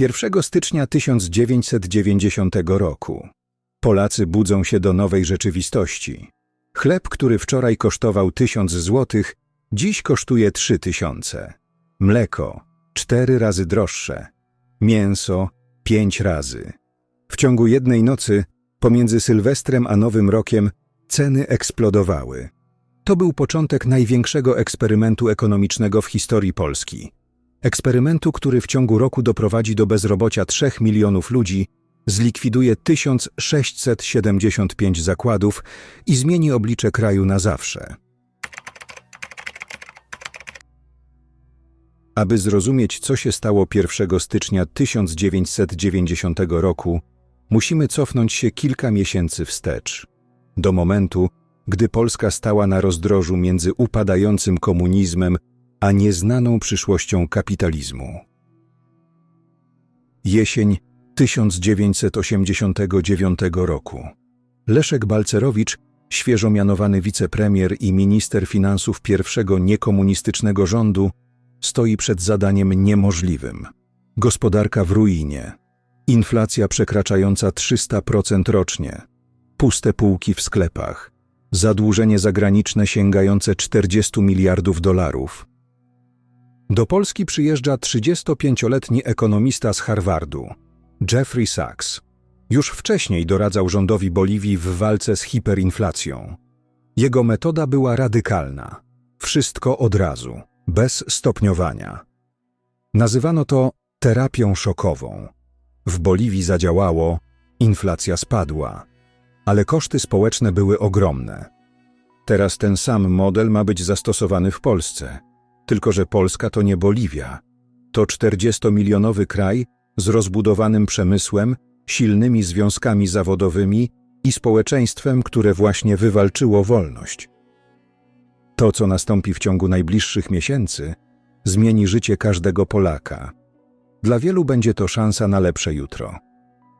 1 stycznia 1990 roku. Polacy budzą się do nowej rzeczywistości. Chleb, który wczoraj kosztował 1000 złotych, dziś kosztuje 3000. Mleko cztery razy droższe. Mięso pięć razy. W ciągu jednej nocy, pomiędzy Sylwestrem a Nowym Rokiem, ceny eksplodowały. To był początek największego eksperymentu ekonomicznego w historii Polski. Eksperymentu, który w ciągu roku doprowadzi do bezrobocia 3 milionów ludzi, zlikwiduje 1675 zakładów i zmieni oblicze kraju na zawsze. Aby zrozumieć, co się stało 1 stycznia 1990 roku, musimy cofnąć się kilka miesięcy wstecz, do momentu, gdy Polska stała na rozdrożu między upadającym komunizmem a nieznaną przyszłością kapitalizmu. Jesień 1989 roku. Leszek Balcerowicz, świeżo mianowany wicepremier i minister finansów pierwszego niekomunistycznego rządu, stoi przed zadaniem niemożliwym. Gospodarka w ruinie, inflacja przekraczająca 300% rocznie, puste półki w sklepach, zadłużenie zagraniczne sięgające 40 miliardów dolarów. Do Polski przyjeżdża 35-letni ekonomista z Harvardu, Jeffrey Sachs. Już wcześniej doradzał rządowi Boliwii w walce z hiperinflacją. Jego metoda była radykalna. Wszystko od razu, bez stopniowania. Nazywano to terapią szokową. W Boliwii zadziałało, inflacja spadła, ale koszty społeczne były ogromne. Teraz ten sam model ma być zastosowany w Polsce, tylko że Polska to nie Boliwia. To 40-milionowy kraj z rozbudowanym przemysłem, silnymi związkami zawodowymi i społeczeństwem, które właśnie wywalczyło wolność. To, co nastąpi w ciągu najbliższych miesięcy, zmieni życie każdego Polaka. Dla wielu będzie to szansa na lepsze jutro.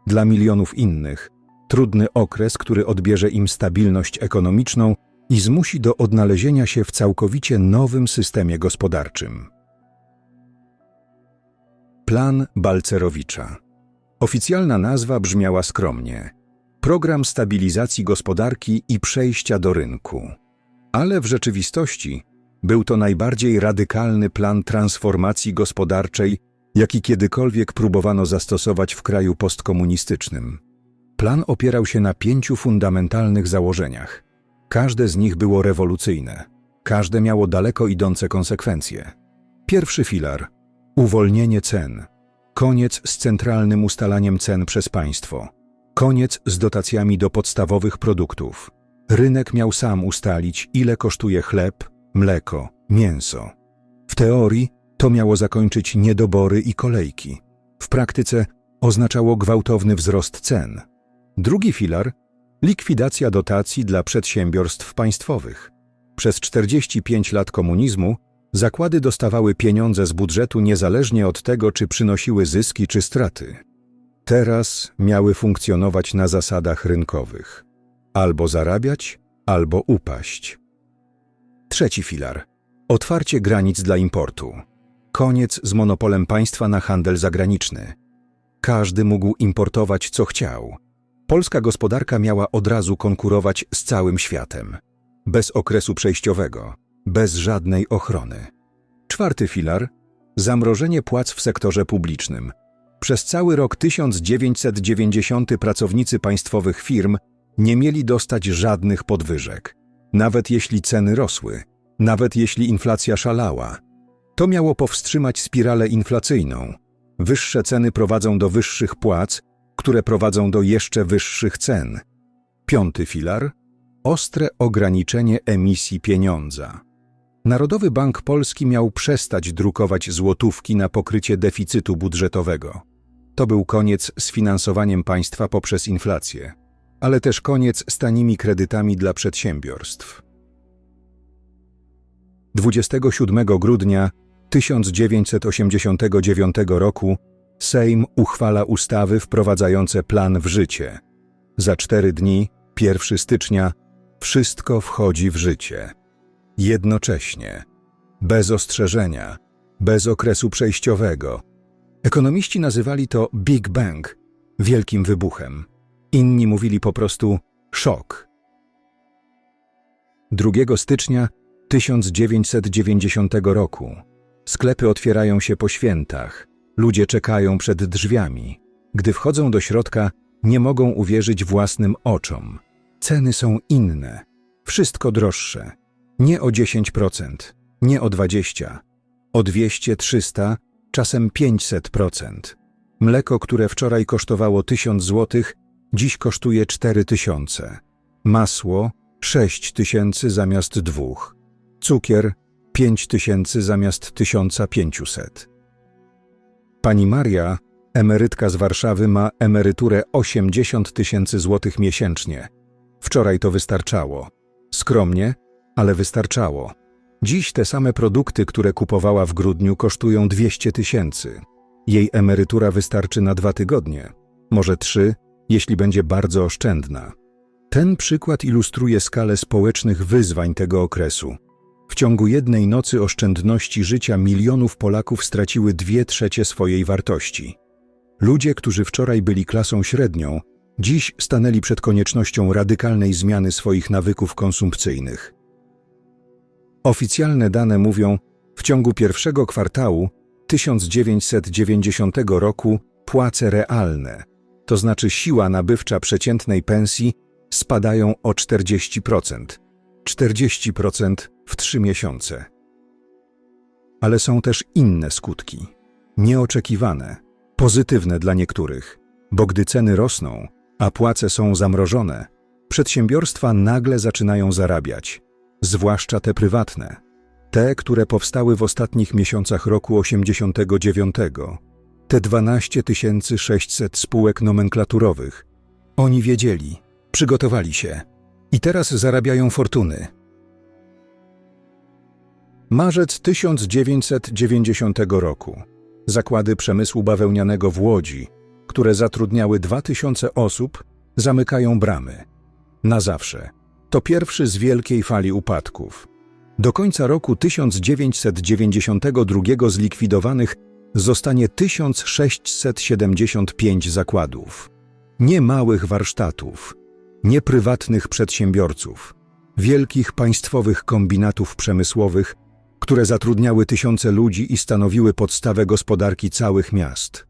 Dla milionów innych trudny okres, który odbierze im stabilność ekonomiczną i zmusi do odnalezienia się w całkowicie nowym systemie gospodarczym. Plan Balcerowicza. Oficjalna nazwa brzmiała skromnie: Program Stabilizacji Gospodarki i Przejścia do Rynku. Ale w rzeczywistości był to najbardziej radykalny plan transformacji gospodarczej, jaki kiedykolwiek próbowano zastosować w kraju postkomunistycznym. Plan opierał się na pięciu fundamentalnych założeniach. Każde z nich było rewolucyjne, każde miało daleko idące konsekwencje. Pierwszy filar uwolnienie cen, koniec z centralnym ustalaniem cen przez państwo, koniec z dotacjami do podstawowych produktów. Rynek miał sam ustalić, ile kosztuje chleb, mleko, mięso. W teorii to miało zakończyć niedobory i kolejki. W praktyce oznaczało gwałtowny wzrost cen. Drugi filar likwidacja dotacji dla przedsiębiorstw państwowych. Przez 45 lat komunizmu zakłady dostawały pieniądze z budżetu niezależnie od tego, czy przynosiły zyski czy straty. Teraz miały funkcjonować na zasadach rynkowych albo zarabiać, albo upaść. Trzeci filar otwarcie granic dla importu. Koniec z monopolem państwa na handel zagraniczny. Każdy mógł importować co chciał polska gospodarka miała od razu konkurować z całym światem. Bez okresu przejściowego, bez żadnej ochrony. Czwarty filar zamrożenie płac w sektorze publicznym. Przez cały rok 1990 pracownicy państwowych firm nie mieli dostać żadnych podwyżek, nawet jeśli ceny rosły, nawet jeśli inflacja szalała. To miało powstrzymać spiralę inflacyjną. Wyższe ceny prowadzą do wyższych płac, które prowadzą do jeszcze wyższych cen. Piąty filar ostre ograniczenie emisji pieniądza. Narodowy Bank Polski miał przestać drukować złotówki na pokrycie deficytu budżetowego. To był koniec z finansowaniem państwa poprzez inflację, ale też koniec z tanimi kredytami dla przedsiębiorstw. 27 grudnia 1989 roku Sejm uchwala ustawy wprowadzające plan w życie. Za cztery dni, 1 stycznia, wszystko wchodzi w życie. Jednocześnie, bez ostrzeżenia, bez okresu przejściowego. Ekonomiści nazywali to Big Bang, wielkim wybuchem. Inni mówili po prostu szok. 2 stycznia 1990 roku. Sklepy otwierają się po świętach. Ludzie czekają przed drzwiami. Gdy wchodzą do środka, nie mogą uwierzyć własnym oczom. Ceny są inne. Wszystko droższe. Nie o 10%, nie o 20%, o 200, 300, czasem 500%. Mleko, które wczoraj kosztowało 1000 zł, dziś kosztuje 4000. Masło 6000 zamiast dwóch. Cukier 5000 zamiast 1500. Pani Maria, emerytka z Warszawy, ma emeryturę 80 tysięcy złotych miesięcznie. Wczoraj to wystarczało. Skromnie, ale wystarczało. Dziś te same produkty, które kupowała w grudniu, kosztują 200 tysięcy. Jej emerytura wystarczy na dwa tygodnie, może trzy, jeśli będzie bardzo oszczędna. Ten przykład ilustruje skalę społecznych wyzwań tego okresu. Ciągu jednej nocy oszczędności życia milionów Polaków straciły dwie trzecie swojej wartości. Ludzie, którzy wczoraj byli klasą średnią, dziś stanęli przed koniecznością radykalnej zmiany swoich nawyków konsumpcyjnych. Oficjalne dane mówią, w ciągu pierwszego kwartału 1990 roku płace realne, to znaczy siła nabywcza przeciętnej pensji, spadają o 40%. 40% w trzy miesiące. Ale są też inne skutki, nieoczekiwane, pozytywne dla niektórych, bo gdy ceny rosną, a płace są zamrożone, przedsiębiorstwa nagle zaczynają zarabiać, zwłaszcza te prywatne, te, które powstały w ostatnich miesiącach roku 89, te 12 600 spółek nomenklaturowych. Oni wiedzieli, przygotowali się i teraz zarabiają fortuny. Marzec 1990 roku. Zakłady przemysłu bawełnianego w Łodzi, które zatrudniały 2000 osób, zamykają bramy. Na zawsze. To pierwszy z wielkiej fali upadków. Do końca roku 1992 zlikwidowanych zostanie 1675 zakładów. Nie małych warsztatów, nie prywatnych przedsiębiorców, wielkich państwowych kombinatów przemysłowych, które zatrudniały tysiące ludzi i stanowiły podstawę gospodarki całych miast.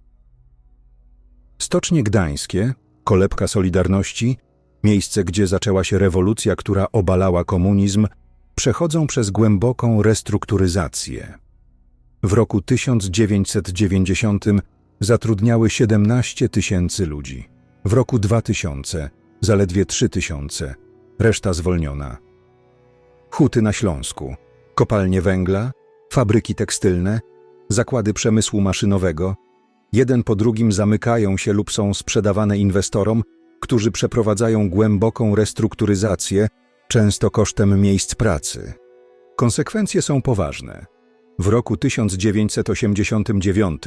Stocznie Gdańskie, kolebka Solidarności, miejsce, gdzie zaczęła się rewolucja, która obalała komunizm, przechodzą przez głęboką restrukturyzację. W roku 1990 zatrudniały 17 tysięcy ludzi. W roku 2000 zaledwie 3 tysiące, reszta zwolniona. Huty na Śląsku, kopalnie węgla, fabryki tekstylne, zakłady przemysłu maszynowego, jeden po drugim zamykają się lub są sprzedawane inwestorom, którzy przeprowadzają głęboką restrukturyzację, często kosztem miejsc pracy. Konsekwencje są poważne. W roku 1989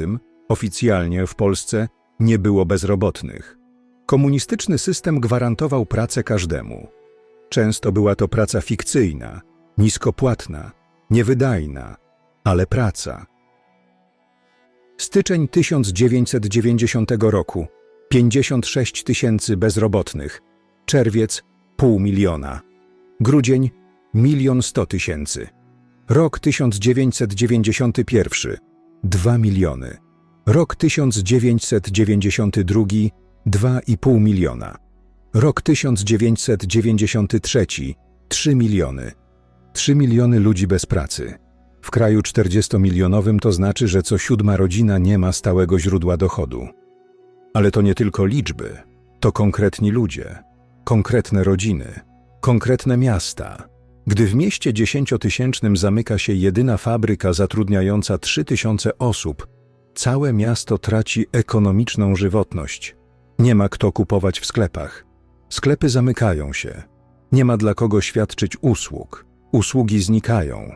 oficjalnie w Polsce nie było bezrobotnych. Komunistyczny system gwarantował pracę każdemu. Często była to praca fikcyjna, niskopłatna, niewydajna, ale praca. Styczeń 1990 roku 56 tysięcy bezrobotnych, czerwiec pół miliona, grudzień milion sto tysięcy, rok 1991 dwa miliony, rok 1992 2,5 miliona, rok 1993 3 miliony, 3 miliony ludzi bez pracy. W kraju 40-milionowym to znaczy, że co siódma rodzina nie ma stałego źródła dochodu. Ale to nie tylko liczby, to konkretni ludzie, konkretne rodziny, konkretne miasta. Gdy w mieście dziesięciotysięcznym zamyka się jedyna fabryka zatrudniająca 3000 osób, całe miasto traci ekonomiczną żywotność. Nie ma kto kupować w sklepach. Sklepy zamykają się. Nie ma dla kogo świadczyć usług. Usługi znikają.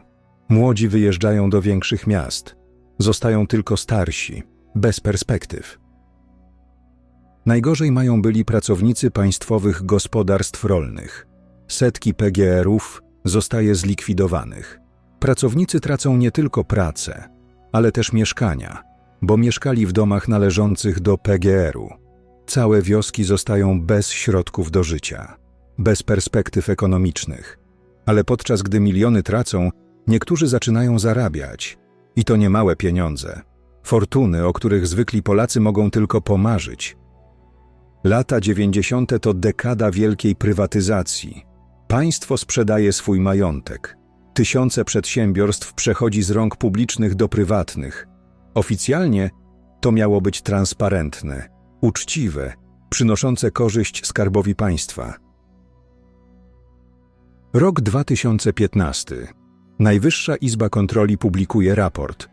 Młodzi wyjeżdżają do większych miast. Zostają tylko starsi, bez perspektyw. Najgorzej mają byli pracownicy państwowych gospodarstw rolnych. Setki PGR-ów zostaje zlikwidowanych. Pracownicy tracą nie tylko pracę, ale też mieszkania, bo mieszkali w domach należących do PGR-u. Całe wioski zostają bez środków do życia, bez perspektyw ekonomicznych. Ale podczas gdy miliony tracą, niektórzy zaczynają zarabiać. I to nie małe pieniądze. Fortuny, o których zwykli Polacy mogą tylko pomarzyć. Lata 90. to dekada wielkiej prywatyzacji. Państwo sprzedaje swój majątek. Tysiące przedsiębiorstw przechodzi z rąk publicznych do prywatnych. Oficjalnie to miało być transparentne, uczciwe, przynoszące korzyść skarbowi państwa. Rok 2015. Najwyższa Izba Kontroli publikuje raport.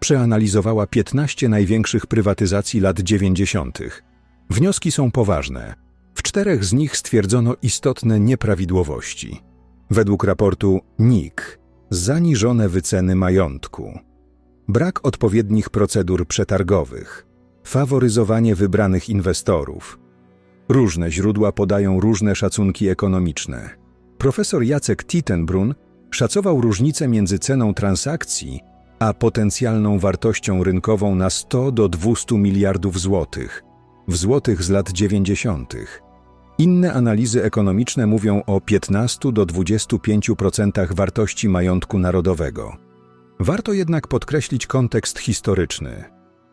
Przeanalizowała 15 największych prywatyzacji lat 90. Wnioski są poważne. W czterech z nich stwierdzono istotne nieprawidłowości. Według raportu NIK zaniżone wyceny majątku, brak odpowiednich procedur przetargowych, faworyzowanie wybranych inwestorów. Różne źródła podają różne szacunki ekonomiczne. Profesor Jacek Tittenbrun szacował różnicę między ceną transakcji a potencjalną wartością rynkową na 100 do 200 miliardów złotych w złotych z lat 90. Inne analizy ekonomiczne mówią o 15 do 25% wartości majątku narodowego. Warto jednak podkreślić kontekst historyczny.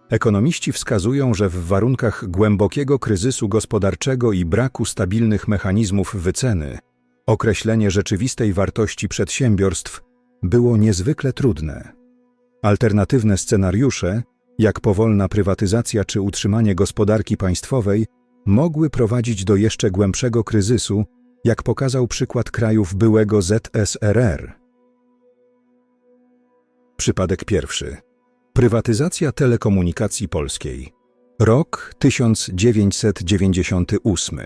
Ekonomiści wskazują, że w warunkach głębokiego kryzysu gospodarczego i braku stabilnych mechanizmów wyceny, określenie rzeczywistej wartości przedsiębiorstw było niezwykle trudne. Alternatywne scenariusze, jak powolna prywatyzacja czy utrzymanie gospodarki państwowej, mogły prowadzić do jeszcze głębszego kryzysu, jak pokazał przykład krajów byłego ZSRR. Przypadek pierwszy. Prywatyzacja telekomunikacji polskiej. Rok 1998.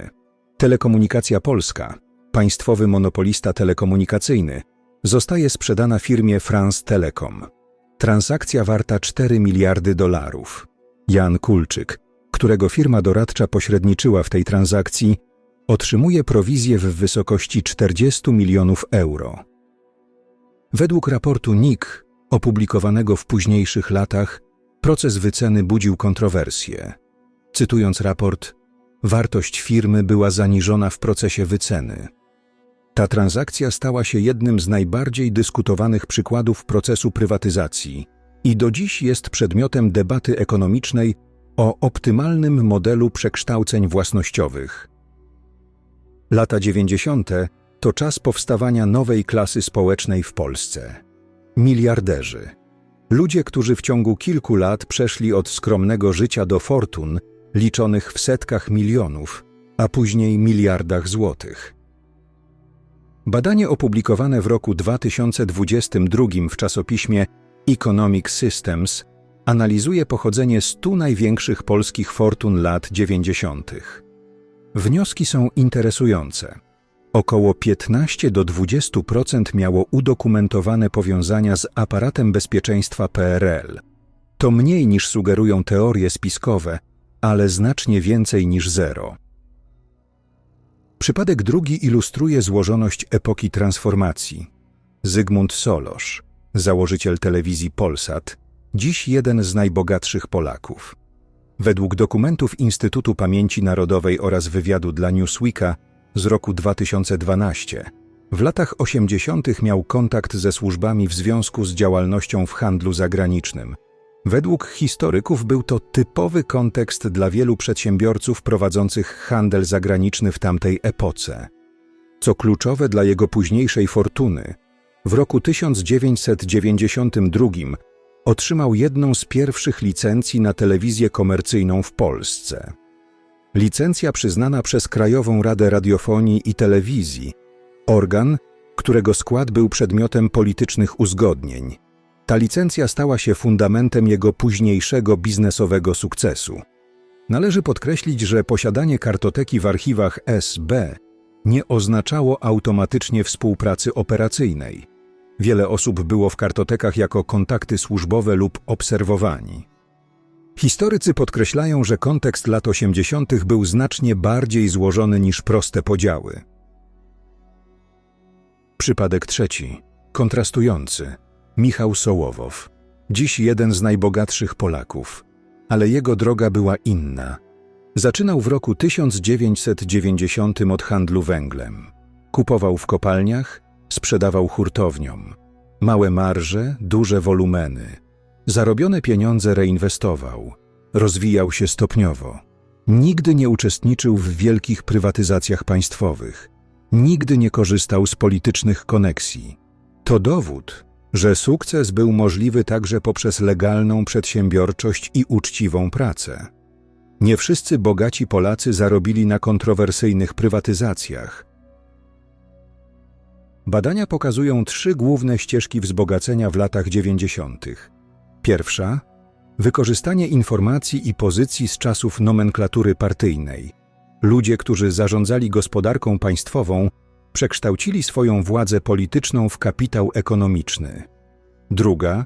Telekomunikacja Polska, państwowy monopolista telekomunikacyjny, zostaje sprzedana firmie France Telecom. Transakcja warta 4 miliardy dolarów. Jan Kulczyk, którego firma doradcza pośredniczyła w tej transakcji, otrzymuje prowizję w wysokości 40 milionów euro. Według raportu NIK, opublikowanego w późniejszych latach, proces wyceny budził kontrowersje. Cytując raport, wartość firmy była zaniżona w procesie wyceny. Ta transakcja stała się jednym z najbardziej dyskutowanych przykładów procesu prywatyzacji i do dziś jest przedmiotem debaty ekonomicznej o optymalnym modelu przekształceń własnościowych. Lata 90. to czas powstawania nowej klasy społecznej w Polsce. Miliarderzy. Ludzie, którzy w ciągu kilku lat przeszli od skromnego życia do fortun liczonych w setkach milionów, a później miliardach złotych. Badanie opublikowane w roku 2022 w czasopiśmie Economic Systems analizuje pochodzenie 100 największych polskich fortun lat 90. Wnioski są interesujące. Około 15 do 20% miało udokumentowane powiązania z aparatem bezpieczeństwa PRL. To mniej niż sugerują teorie spiskowe, ale znacznie więcej niż zero. Przypadek drugi ilustruje złożoność epoki transformacji. Zygmunt Solosz, założyciel telewizji Polsat, dziś jeden z najbogatszych Polaków. Według dokumentów Instytutu Pamięci Narodowej oraz wywiadu dla Newsweeka z roku 2012, w latach 80. miał kontakt ze służbami w związku z działalnością w handlu zagranicznym. Według historyków był to typowy kontekst dla wielu przedsiębiorców prowadzących handel zagraniczny w tamtej epoce. Co kluczowe dla jego późniejszej fortuny, w roku 1992 otrzymał jedną z pierwszych licencji na telewizję komercyjną w Polsce. Licencja przyznana przez Krajową Radę Radiofonii i Telewizji, organ, którego skład był przedmiotem politycznych uzgodnień. Ta licencja stała się fundamentem jego późniejszego biznesowego sukcesu. Należy podkreślić, że posiadanie kartoteki w archiwach SB nie oznaczało automatycznie współpracy operacyjnej. Wiele osób było w kartotekach jako kontakty służbowe lub obserwowani. Historycy podkreślają, że kontekst lat 80. był znacznie bardziej złożony niż proste podziały. Przypadek trzeci, kontrastujący. Michał Sołowow, dziś jeden z najbogatszych Polaków. ale jego droga była inna. Zaczynał w roku 1990 od handlu węglem. Kupował w kopalniach, sprzedawał hurtowniom. Małe marże, duże wolumeny. Zarobione pieniądze reinwestował. Rozwijał się stopniowo. Nigdy nie uczestniczył w wielkich prywatyzacjach państwowych. Nigdy nie korzystał z politycznych koneksji. To dowód, że sukces był możliwy także poprzez legalną przedsiębiorczość i uczciwą pracę. Nie wszyscy bogaci Polacy zarobili na kontrowersyjnych prywatyzacjach. Badania pokazują trzy główne ścieżki wzbogacenia w latach 90. Pierwsza wykorzystanie informacji i pozycji z czasów nomenklatury partyjnej. Ludzie, którzy zarządzali gospodarką państwową, przekształcili swoją władzę polityczną w kapitał ekonomiczny. Druga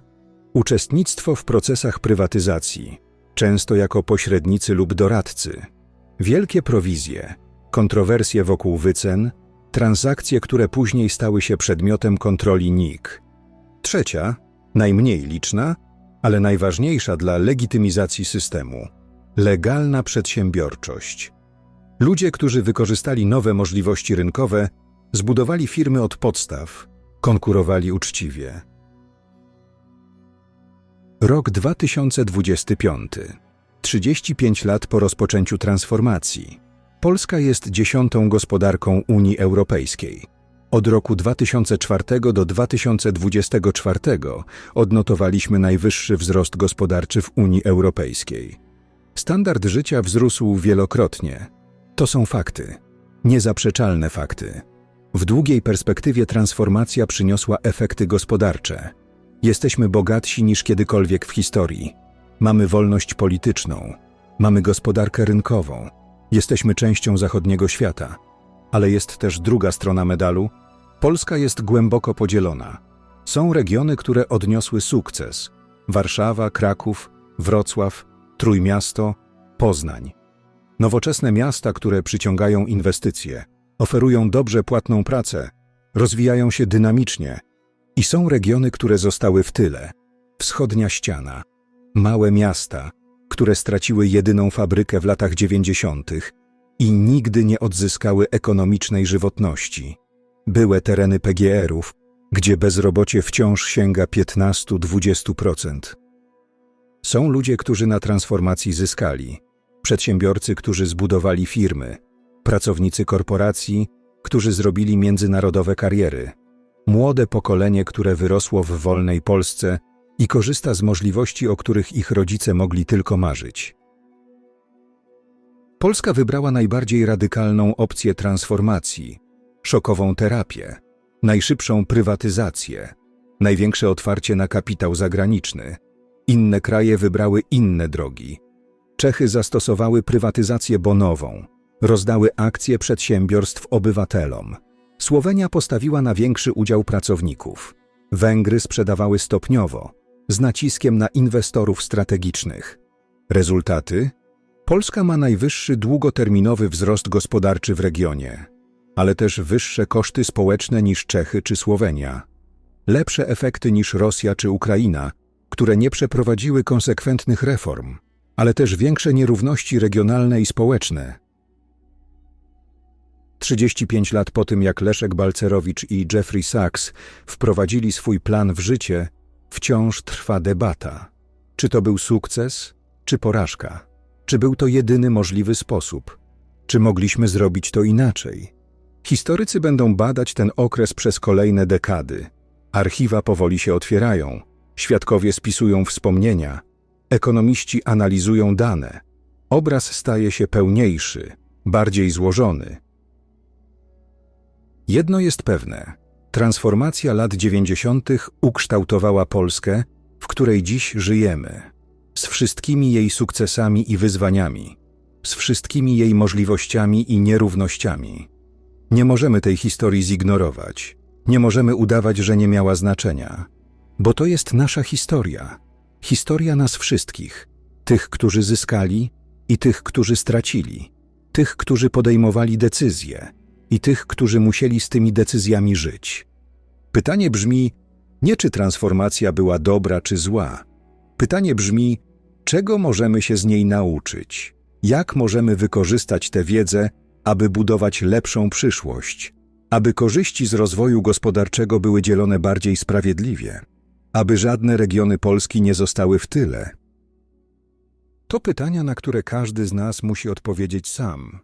uczestnictwo w procesach prywatyzacji, często jako pośrednicy lub doradcy. Wielkie prowizje, kontrowersje wokół wycen, transakcje, które później stały się przedmiotem kontroli NIK. Trzecia, najmniej liczna, ale najważniejsza dla legitymizacji systemu legalna przedsiębiorczość. Ludzie, którzy wykorzystali nowe możliwości rynkowe, zbudowali firmy od podstaw, konkurowali uczciwie. Rok 2025. 35 lat po rozpoczęciu transformacji. Polska jest dziesiątą gospodarką Unii Europejskiej. Od roku 2004 do 2024 odnotowaliśmy najwyższy wzrost gospodarczy w Unii Europejskiej. Standard życia wzrósł wielokrotnie. To są fakty, niezaprzeczalne fakty. W długiej perspektywie transformacja przyniosła efekty gospodarcze. Jesteśmy bogatsi niż kiedykolwiek w historii. Mamy wolność polityczną, mamy gospodarkę rynkową, jesteśmy częścią zachodniego świata. Ale jest też druga strona medalu. Polska jest głęboko podzielona. Są regiony, które odniosły sukces: Warszawa, Kraków, Wrocław, Trójmiasto, Poznań. Nowoczesne miasta, które przyciągają inwestycje, oferują dobrze płatną pracę, rozwijają się dynamicznie. I są regiony, które zostały w tyle. Wschodnia ściana, małe miasta, które straciły jedyną fabrykę w latach dziewięćdziesiątych i nigdy nie odzyskały ekonomicznej żywotności. Były tereny PGR-ów, gdzie bezrobocie wciąż sięga 15-20%. Są ludzie, którzy na transformacji zyskali, przedsiębiorcy, którzy zbudowali firmy, pracownicy korporacji, którzy zrobili międzynarodowe kariery, młode pokolenie, które wyrosło w wolnej Polsce i korzysta z możliwości, o których ich rodzice mogli tylko marzyć. Polska wybrała najbardziej radykalną opcję transformacji szokową terapię, najszybszą prywatyzację, największe otwarcie na kapitał zagraniczny. Inne kraje wybrały inne drogi. Czechy zastosowały prywatyzację bonową, rozdały akcje przedsiębiorstw obywatelom. Słowenia postawiła na większy udział pracowników. Węgry sprzedawały stopniowo, z naciskiem na inwestorów strategicznych. Rezultaty? Polska ma najwyższy długoterminowy wzrost gospodarczy w regionie, ale też wyższe koszty społeczne niż Czechy czy Słowenia, lepsze efekty niż Rosja czy Ukraina, które nie przeprowadziły konsekwentnych reform, ale też większe nierówności regionalne i społeczne. 35 lat po tym, jak Leszek Balcerowicz i Jeffrey Sachs wprowadzili swój plan w życie, wciąż trwa debata. Czy to był sukces, czy porażka? Czy był to jedyny możliwy sposób? Czy mogliśmy zrobić to inaczej? Historycy będą badać ten okres przez kolejne dekady. Archiwa powoli się otwierają, świadkowie spisują wspomnienia, ekonomiści analizują dane. Obraz staje się pełniejszy, bardziej złożony. Jedno jest pewne: transformacja lat 90. ukształtowała Polskę, w której dziś żyjemy, z wszystkimi jej sukcesami i wyzwaniami, z wszystkimi jej możliwościami i nierównościami. Nie możemy tej historii zignorować, nie możemy udawać, że nie miała znaczenia, bo to jest nasza historia, historia nas wszystkich, tych, którzy zyskali i tych, którzy stracili, tych, którzy podejmowali decyzje i tych, którzy musieli z tymi decyzjami żyć. Pytanie brzmi nie czy transformacja była dobra czy zła. Pytanie brzmi, Czego możemy się z niej nauczyć? Jak możemy wykorzystać tę wiedzę, aby budować lepszą przyszłość? Aby korzyści z rozwoju gospodarczego były dzielone bardziej sprawiedliwie? Aby żadne regiony Polski nie zostały w tyle? To pytania, na które każdy z nas musi odpowiedzieć sam.